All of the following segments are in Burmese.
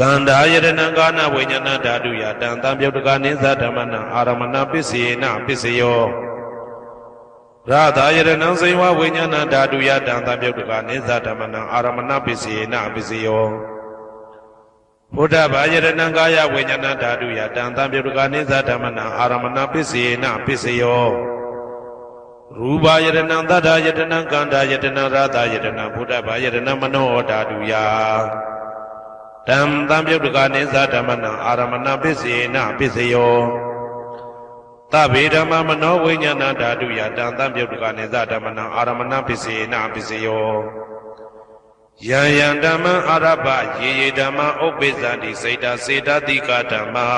ကန္ဓာယရဏကာနဝိညာဏဓာတုယတံတံပြုတ်တကနိသဓမ္မနံအာရမဏပစ္စေနပစ္စယောရာသာယရဏံစေဝဝိညာဏဓာတုယတံတံပြုတ်တကနိသဓမ္မနံအာရမဏပစ္စေနပစ္စယောဘုဒ္ဓဘာယရဏံကာယဝိညာဏဓာတုယတံတံပြုတ်တကနိသဓမ္မနံအာရမဏပစ္စေနပစ္စယောရူပယရဏံသတ္တယတနံကန္ဓာယတနံရာသာယတနံဘုဒ္ဓဘာယရဏံမနောဓာတုယ တံတံပြုတ်တကနိသဓမ္မနံအာရမဏပစ္စေနပစ္စယောသဗ္ဗေဓမ္မမနောဝိညာဏဓာတုယတံတံပြုတ်တကနိသဓမ္မနံအာရမဏပစ္စေနပစ္စယောယံယံဓမ္မအာရပယေယေဓမ္မဥပ္ပိသန္တိစေတစေတတိကဓမ္မာ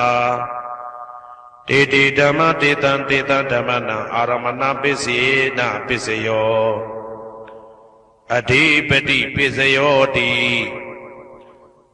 တေတေဓမ္မတေတံတေတံဓမ္မနံအာရမဏပစ္စေနပစ္စယောအဓိပတိပစ္စယောတိ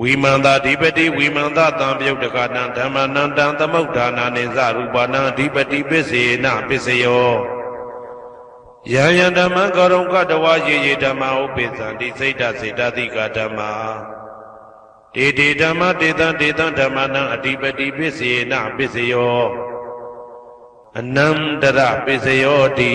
ဝိမန္တာဓိပတိဝိမန္တာတံပြုတ်တကနံဓမ္မနံတံသမုဋ္ဌာနာနိသရူပနာဓိပတိပစ္စေနပစ္စယောယံယံဓမ္မကရုံကတဝါယေယေဓမ္မဥပိသံတိစိတ်တစေတသိကဓမ္မာတေတေဓမ္မတေတံတေတံဓမ္မနံအဓိပတိပစ္စေနပစ္စယောအနန္တရပစ္စယောတိ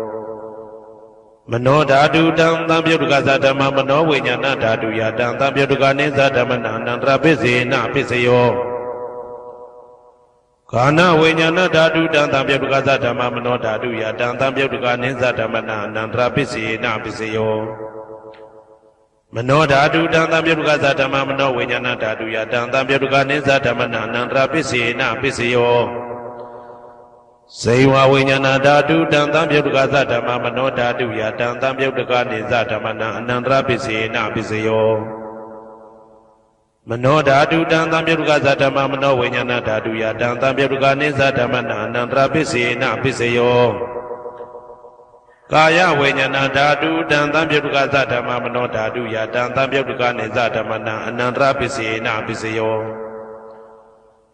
မနောဓာတုတံသံပြုတ်တကသဓမ္မမနောဝိညာဏဓာတုယတံသံပြုတ်တကနိသဓမ္မနအနန္တရပစ္စေနပစ္စယောခန္ဓာဝိညာဏဓာတုတံသံပြုတ်တကသဓမ္မမနောဓာတုယတံသံပြုတ်တကနိသဓမ္မနအနန္တရပစ္စေနပစ္စယောမနောဓာတုတံသံပြုတ်တကသဓမ္မမနောဝိညာဏဓာတုယတံသံပြုတ်တကနိသဓမ္မနအနန္တရပစ္စေနပစ္စယော ဇေဝဝိညာဏဓာတုတံတံပြုတ်တကသဓမ္မမနောဓာတုယတံတံပြုတ်တကနေသဓမ္မနံအနန္တရပစ္စေနပစ္စယောမနောဓာတုတံတံပြုတ်တကသဓမ္မမနောဝိညာဏဓာတုယတံတံပြုတ်တကနေသဓမ္မနံအနန္တရပစ္စေနပစ္စယောကာယဝိညာဏဓာတုတံတံပြုတ်တကသဓမ္မမနောဓာတုယတံတံပြုတ်တကနေသဓမ္မနံအနန္တရပစ္စေနပစ္စယော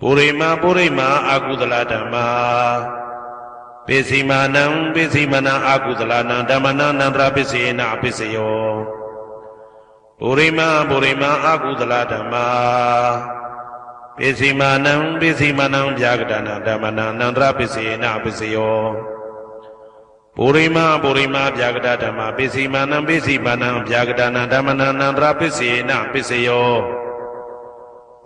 ပုရိမာပုရိမာအာကုသလဓမ္မာပိစီမာနံပိစီမနံအာကုသလနံဓမ္မနံနန္တရပိစေနအပိစယောပုရိမာပုရိမာအာကုသလဓမ္မာပိစီမာနံပိစီမနံဗျာကတနာဓမ္မနံနန္တရပိစေနအပိစယောပုရိမာပုရိမာဗျာကတဓမ္မာပိစီမာနံပိစီမနံဗျာကတနာဓမ္မနံနန္တရပိစေနပိစယော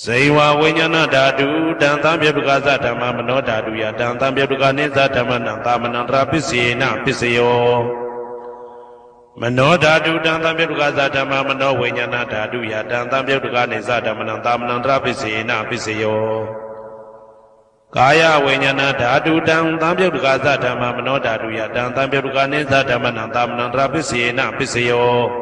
ဇိဝဝိညာဏဓာတုတံသံပြပကသဓမ္မမနောဓာတုယတံသံပြပကနိသဓမ္မနံသာမဏံတရာပစ္စေနပစ္စယောမနောဓာတုတံသံပြပကသဓမ္မမနောဝိညာဏဓာတုယတံသံပြပကနိသဓမ္မနံသာမဏံတရာပစ္စေနပစ္စယောကာယဝိညာဏဓာတုတံသံပြပကသဓမ္မမနောဓာတုယတံသံပြပကနိသဓမ္မနံသာမဏံတရာပစ္စေနပစ္စယော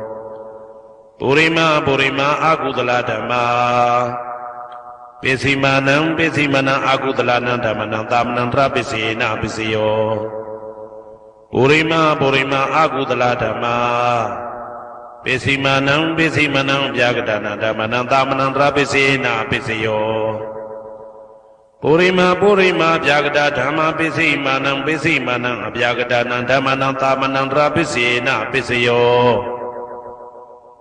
ပုရိမပုရိမအာကုသလဓမ္မာပိစီမာနံပိစီမနံအာကုသလနံဓမ္မနံသာမဏံတရပိစေနပိစယောပုရိမပုရိမအာကုသလဓမ္မာပိစီမာနံပိစီမနံဗျာကတနာဓမ္မနံသာမဏံတရပိစေနပိစယောပုရိမပုရိမဗျာကတာဓမ္မာပိစိမာနံပိစိမာနံအဗျာကတာနံဓမ္မနံသာမဏံတရပိစေနပိစယော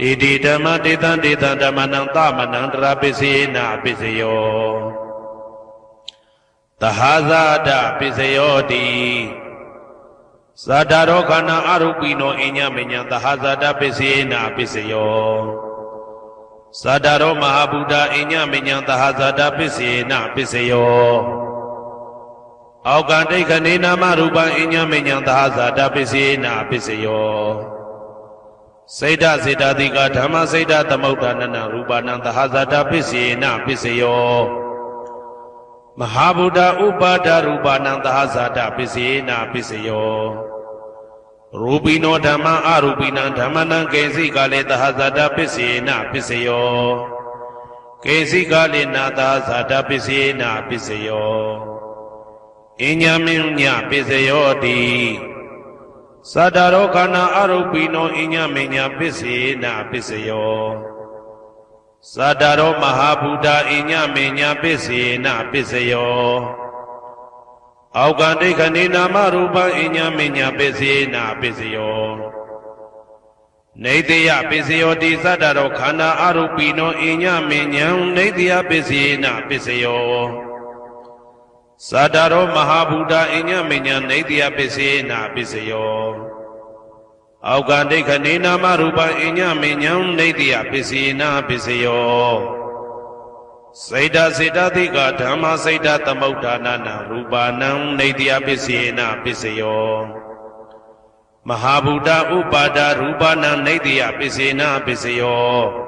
တေတိဓမ္မတေတံတေတံဓမ္မနံသမနံတရာပစ္စေနာပစ္စယောသဟာဇာတပစ္စယောတိသတ္တရောခန္ဓာအရုပိနောအညမညံသဟာဇာတပစ္စေနာပစ္စယောသတ္တရောမဟာဗုဒ္ဓအညမညံသဟာဇာတပစ္စေနာပစ္စယောအောက်ကတိခဏေနာမရူပံအညမညံသဟာဇာတပစ္စေနာပစ္စယော စေတစေတတိကဓမ္မစေတသမုဋ္ဌာနနရူပနံသဟဇာတပစ္စေနပစ္စယောမဟာဗုဒ္ဓဥပါဒရူပနံသဟဇာတပစ္စေနပစ္စယောရူပိနောဓမ္မအရူပိနံဓမ္မနံကေစီကလေသဟဇာတပစ္စေနပစ္စယောကေစီကလေနာသဟဇာတပစ္စေနပစ္စယောအညမင်းညပစ္စယောတိ သတ္တရောခန္ဓာအရုပိနောအညမေညာပစ္စေနာပစ္စယောသတ္တရောမဟာဗုဒ္ဓအညမေညာပစ္စေနာပစ္စယောအောက်ကဒိဋ္ဌနေနာမရူပံအညမေညာပစ္စေနာပစ္စယောနေတယပစ္စယောတိသတ္တရောခန္ဓာအရုပိနောအညမေညာနေတယပစ္စေနာပစ္စယော သာတရောမဟာဗုဒ္ဓအညမညနေတယပစ္စေနာပစ္စယောအောက်ကဒိဋ္ဌနေနာမရူပအညမညံနေတယပစ္စေနာပစ္စယောစေတစေတသိကဓမ္မစေတသမုဋ္ဌာနာနာရူပနံနေတယပစ္စေနာပစ္စယောမဟာဗုဒ္ဓဥပါဒရူပနံနေတယပစ္စေနာပစ္စယော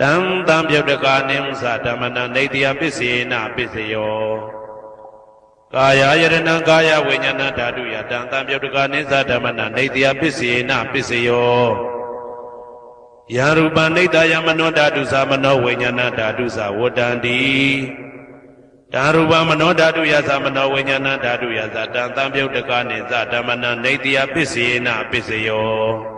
တံတံပြုတ်တကနိသဓမ္မနံနေတယပစ္စေနပစ္စယောကာယယတနံကာယဝိညာဏဓာတုယတံတံပြုတ်တကနိသဓမ္မနံနေတယပစ္စေနပစ္စယောယရူပနိတယမနောဓာတုသမနောဝိညာဏဓာတုသဝတ္တန္တိဓာရူပမနောဓာတုယသမနောဝိညာဏဓာတုယသတံတံပြုတ်တကနိသဓမ္မနံနေတယပစ္စေနပစ္စယော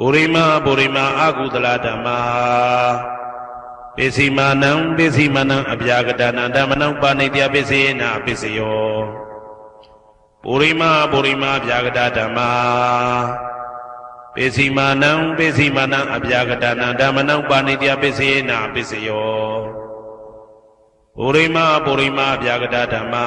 ပုရိမာပုရိမာအာကုတလဓမ္မာပိစီမာနံပိစီမာနံအပြာကတနာဓမ္မနံဥပါနိတယပိစေနာပိစယောပုရိမာပုရိမာဗျာဂတဓမ္မာပိစီမာနံပိစီမာနံအဗျာဂတနာဓမ္မနံပါဏိတယပိစေနာပိစယောပုရိမာပုရိမာဗျာဂတဓမ္မာ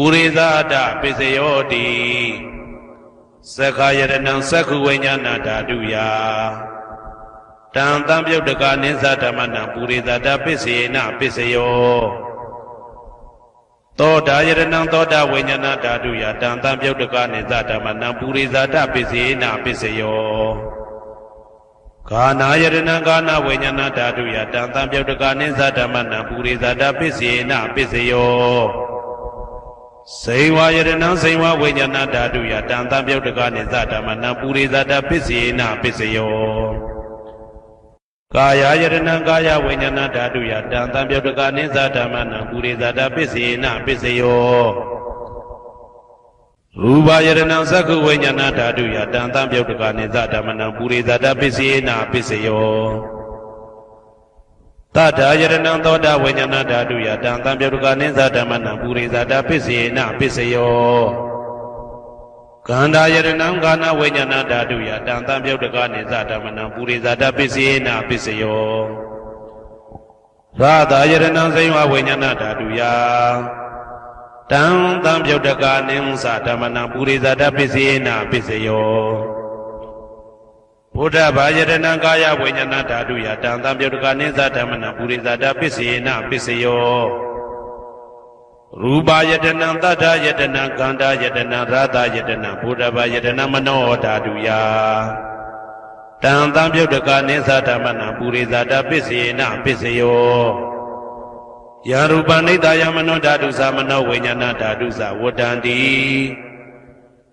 ဥရိဇာတပိစယောတိသက္ခာယရဏံသက္ခုဝိညာဏဓာတုယတံတံပြုတ်တကနိသဓမ္မနံပုရိသတာပစ္စေနပစ္စယောသောတာယရဏံသောတာဝိညာဏဓာတုယတံတံပြုတ်တကနိသဓမ္မနံပုရိသတာပစ္စေနပစ္စယောကာနာယရဏံကာနာဝိညာဏဓာတုယတံတံပြုတ်တကနိသဓမ္မနံပုရိသတာပစ္စေနပစ္စယော စေဝယရဏံစေဝဝိညာဏဓာတုယတံတံပြုတ်တကနိသဓမ္မနံပုရိသတာပစ္စေနပစ္စယောကာယယရဏံကာယဝိညာဏဓာတုယတံတံပြုတ်တကနိသဓမ္မနံပုရိသတာပစ္စေနပစ္စယောရူပယရဏံသက္ခုဝိညာဏဓာတုယတံတံပြုတ်တကနိသဓမ္မနံပုရိသတာပစ္စေနပစ္စယော တထာယရဏံသောတာဝိညာဏဓာတုယတံတံပြုတ်တကနိသဓမ္မနံပုရိသတာပစ္စေနပစ္စယောကန္တာယရဏံကာနဝိညာဏဓာတုယတံတံပြုတ်တကနိသဓမ္မနံပုရိသတာပစ္စေနာပစ္စယောသာသာယရဏံစိဝဝိညာဏဓာတုယတံတံပြုတ်တကနိသဓမ္မနံပုရိသတာပစ္စေနာပစ္စယော ဘုဒ္ဓဘာယရဏံကာယဝိညာဏဓာတုယတံတံပြုတ်တကနိသဓမ္မနံပုရိသတာပစ္စေနာပစ္စယောရူပယတနံတတ္ထယတနံကန္တာယတနံရာသယတနံဘုဒ္ဓဘာယတနံမနောဓာတုယတံတံပြုတ်တကနိသဓမ္မနံပုရိသတာပစ္စေနပစ္စယောယရူပနိတယမနောဓာတုသမနောဝိညာဏဓာတုသဝတ္တန္တိ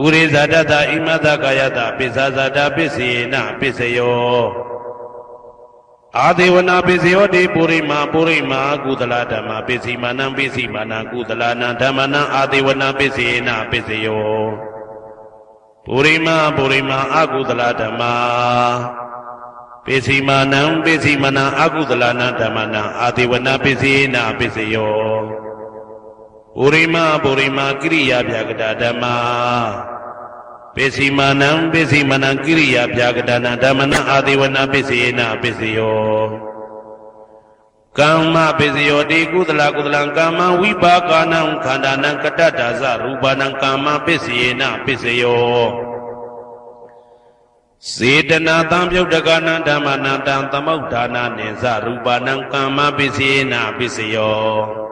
ဥရိဇာတတဣမတကာယတပစ္ဆာဇာတပစ္စေနပစ္စယောအာဒေဝနာပိစယောတိပုရိမာပုရိမာကုသလဓမ္မပိစီမာနံပိစီမာနံကုသလနာဓမ္မနံအာဒေဝနာပိစေနပိစယောပုရိမာပုရိမာအကုသလဓမ္မာပိစီမာနံပိစီမာနံအကုသလနာဓမ္မနံအာဒေဝနာပိစေနပိစယော ပုရိမာပုရိမာကိရိယာဗျာကတာဓမ္မာပိစီမာနံပိစီမာနံကိရိယာဗျာကတာနာဓမ္မနံအာဒေဝနာပိစေနပိစယောကမ္မပိစယောတိကုသလကုသလံကမ္မဝိပါကနံခန္ဓာနံကတ္တဒါဇရူပနံကမ္မပိစေနပိစယောစေတနာတံပြုတ်တကနံဓမ္မနံတံသမုဋ္ဌာနာနိဇရူပနံကမ္မပိစေနပိစယော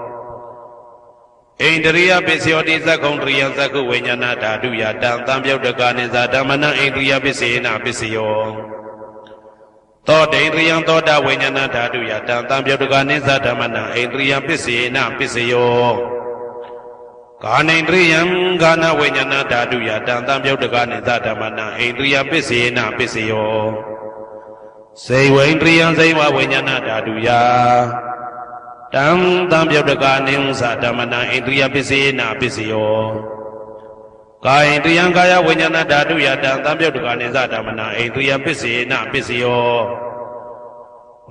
ဣန္ဒရိယပိစယောတိသက္ကုံတရိယသက္ကုဝိညာဏဓာတုယတံတံပြုတ်တကနိသဓမ္မနံဣန္ဒရိယပိစေနပိစယောသောတိန္ဒရိယသောတာဝိညာဏဓာတုယတံတံပြုတ်တကနိသဓမ္မနံဣန္ဒရိယပိစေနပိစယောကာနိန္ဒရိယံဂာနဝိညာဏဓာတုယတံတံပြုတ်တကနိသဓမ္မနံဣန္ဒရိယပိစေနပိစယောစေဝိန္ဒရိယံစေဝဝိညာဏဓာတုယ တံတံပြုတ်တကနိသဓမ္မနံဣန္ဒရိယပိစေနပိစယောကာယတယံကာယဝိညာဏဓာတုယတံတံပြုတ်တကနိသဓမ္မနံဣန္ဒရိယပိစေနပိစယော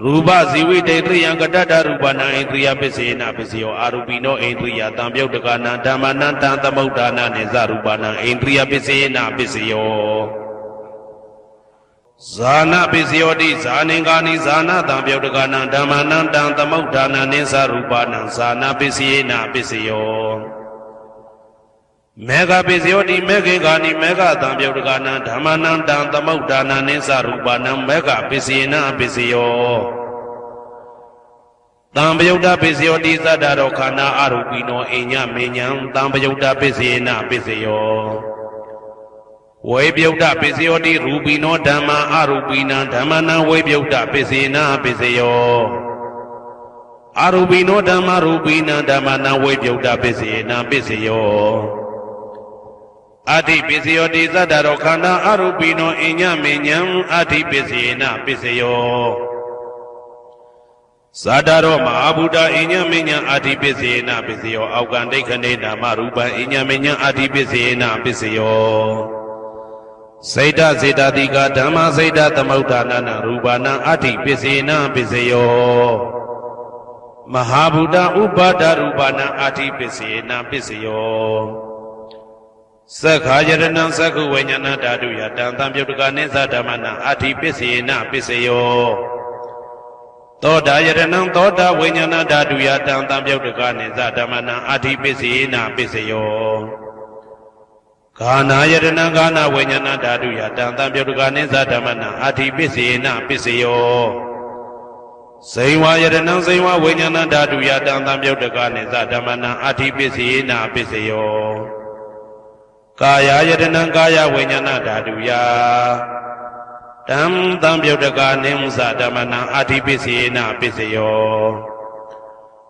ရူပဇီဝိတေတရိယံကတတ္တရူပနာဣန္ဒရိယပစ္စေနပစ္စယောအာရူပိနောဣန္ဒရိယတံပြုတ်တကနာဓမ္မနံတံသမုဋ္ဌာနာနိဇရူပနာဣန္ဒရိယပစ္စေနပစ္စယော ဇာနာပစ္စယောတိဇာနင်္ဂာနိဇာနာတံပြုတ်တကနာဓမ္မနံတံသမုဋ္ဌာနာနိဇရူပနာဇာနာပစ္စေနပစ္စယောမေဃပစ္စယောတိမေခေဂာနိမေဃတံပြုတ်တကနာဓမ္မနံတံသမုဋ္ဌာနာနိဇရူပနာမေဃပစ္စေနပစ္စယောတံပယုတ်တပစ္စယောတိသတ္တရောခန္ဓာအရူပိနောအိညမေညံတံပယုတ်တပစ္စေနပစ္စယော ဝေပယုတ်တပစ္စယောတိရူပိနောဓမ္မာအရူပိနံဓမ္မနံဝေပယုတ်တပစ္စေနပစ္စယောအရူပိနောဓမ္မာရူပိနံဓမ္မနံဝေပယုတ်တပစ္စေနပစ္စယောအဋ္ဌိပစ္စယောတိသတ္တရောခန္ဓာအရူပိနောအိညမေညံအဋ္ဌိပစ္စေနပစ္စယောဇာတာရောမဟာဗုဒ္ဓအိညမညံအာတိပစ္စေနပစ္စယောအောက်ကံဒိဋ္ဌနေနာမရူပံအိညမညံအာတိပစ္စေနပစ္စယော စေတစေတတိကဓမ္မစေတသမုဋ္ဌာနနာရူပနာအာတိပစ္စေနပစ္စယောမဟာဗုဒ္ဓဥပါဒရူပနာအာတိပစ္စေနပစ္စယောသက္ခာယရဏံသက္ခုဝိညာဏဓာတုယတံတံပြုတ်တကနိသဓမ္မနာအာတိပစ္စေနပစ္စယောသောတာယတနံသောတာဝိညာဏဓာတုယတံတံပြုတ်တကနိသဓမ္မနံအာတိပစ္စေနပစ္စယော ဂာနာယတနံဂာနာဝိညာဏဓာတုယတံတံပြုတ်တကနိသဓမ္မနံအာတိပစ္စေနပစ္စယောဇိဝယတနံဇိဝဝိညာဏဓာတုယတံတံပြုတ်တကနိသဓမ္မနံအာတိပစ္စေနပစ္စယောကာယယတနံကာယဝိညာဏဓာတုယတံတံပြုတ်တကနိမသဓမ္မနံအာတိပစ္စေနပစ္စယော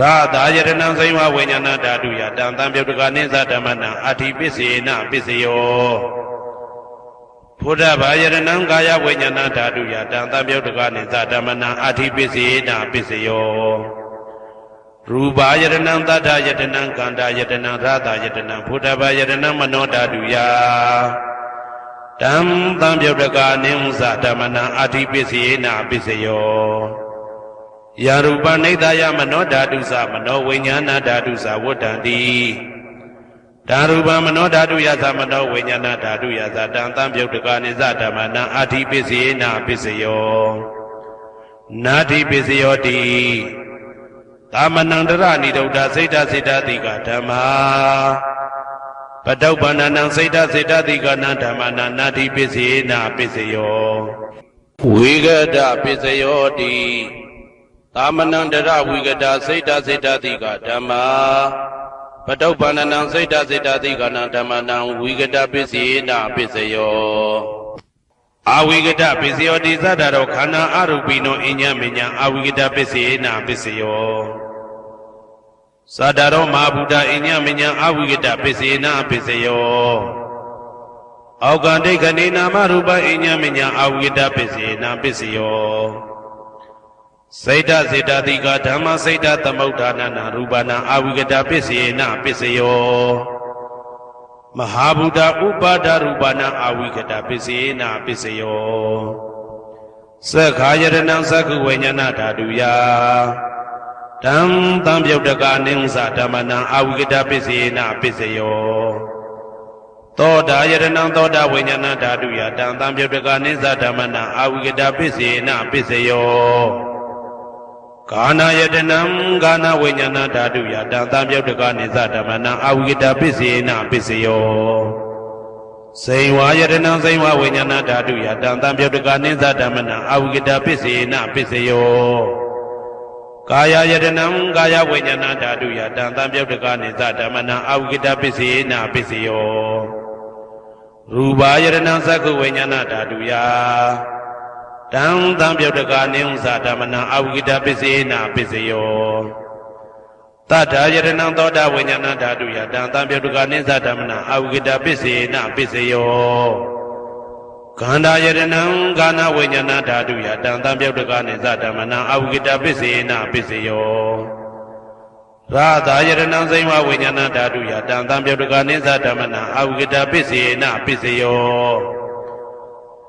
ရာသာယတနံစိဝဝိညာဏဓာတုယတံတံပြုတ်တကနိသဓမ္မနံအာတိပစ္စေနပစ္စယောဘုဒ္ဓဘာယတနံကာယဝိညာဏဓာတုယတံတံပြုတ်တကနိသဓမ္မနံအာတိပစ္စေနပစ္စယောရူပါယတနံတတ္ထယတနံကန္တာယတနံရာသာယတနံဘုဒ္ဓဘာယတနံမနောဓာတုယတံတံပြုတ်တကနိသဓမ္မနံအာတိပစ္စေနပစ္စယော ယာရူပနိဒာယမနောဓာတုသမနောဝိညာဏဓာတုသဝတ္တံတိဓာရူပမနောဓာတုယသမနောဝိညာဏဓာတုယသတံသံပြုတ်တကနိစ္စဓမ္မနံအာတိပစ္စယေနာပစ္စယောနာတိပစ္စယောတိသာမဏံတရဏိဒုဒ္ဓစိတ်တစိတ်တတိကဓမ္မာပတုပ္ပန္နနံစိတ်တစိတ်တတိကနံဓမ္မနာနာတိပစ္စယေနာပစ္စယောဝိဂဒပစ္စယောတိ သာမဏံတရဝိဂဒစိတ်တစိတ်တတိကဓမ္မာပတုပ္ပန္နနံစိတ်တစိတ်တသိကနံဓမ္မနံဝိကတပစ္စေနာပစ္စယောအာဝိကတပစ္စယောတိသတ္တရောခန္ဓာအရူပိနောအညမညအာဝိကတပစ္စေနာပစ္စယောသတ္တရောမဟာဗုဒ္ဓအညမညအာဝိကတပစ္စေနာပစ္စယောအောက်ကံဒိဋ္ဌနေနာမရူပအညမညအာဝိကတပစ္စေနာပစ္စယော စိတ်တစေတတိကဓမ္မစိတ်တသမုဋ္ဌာနနာရူပနာအာဝိကတပစ္စေနပစ္စယောမဟာဗုဒ္ဓဥပါဒရူပနာအာဝိကတပစ္စေနပစ္စယောသက္ခာယရဏံသက္ခုဝိညာဏဓာတုယတံတံပြုတ်တကအနိစ္စဓမ္မနံအာဝိကတပစ္စေနပစ္စယောသောတာယရဏံသောတာဝိညာဏဓာတုယတံတံပြုတ်တကအနိစ္စဓမ္မနံအာဝိကတပစ္စေနပစ္စယော ကာနာယတနံကာနာဝိညာဏဓာတုယတံသံပြုတ်တကနိသဓမ္မနံအဝိကတပစ္စေနပစ္စယောစိန်ဝါယတနံစိန်ဝါဝိညာဏဓာတုယတံသံပြုတ်တကနိသဓမ္မနံအဝိကတပစ္စေနပစ္စယောကာယယတနံကာယဝိညာဏဓာတုယတံသံပြုတ်တကနိသဓမ္မနံအဝိကတပစ္စေနပစ္စယောရူပါယတနံသက္ခဝိညာဏဓာတုယ တံတံပြုတ်တကာနိဥ္စာဓမ္မနံအဝိကတပစ္စေနာပစ္စယောတတ္ထာယရဏံသောတာဝိညာဏဓာတုယတံတံပြုတ်တကာနိစ္စဓမ္မနံအဝိကတပစ္စေနာပစ္စယောခန္ဓာယရဏံကာနဝိညာဏဓာတုယတံတံပြုတ်တကာနိစ္စဓမ္မနံအဝိကတပစ္စေနာပစ္စယောရာသာယရဏံစိမ္မဝိညာဏဓာတုယတံတံပြုတ်တကာနိစ္စဓမ္မနံအဝိကတပစ္စေနာပစ္စယော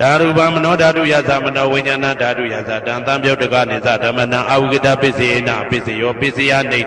ဓာရူပမနောဓာတုယသမနောဝိညာဏဓာတုယသတံတံပြုတ်တကနိသဓမ္မနံအာဝိကတပစ္စေနပစ္စယောပစ္စယနိ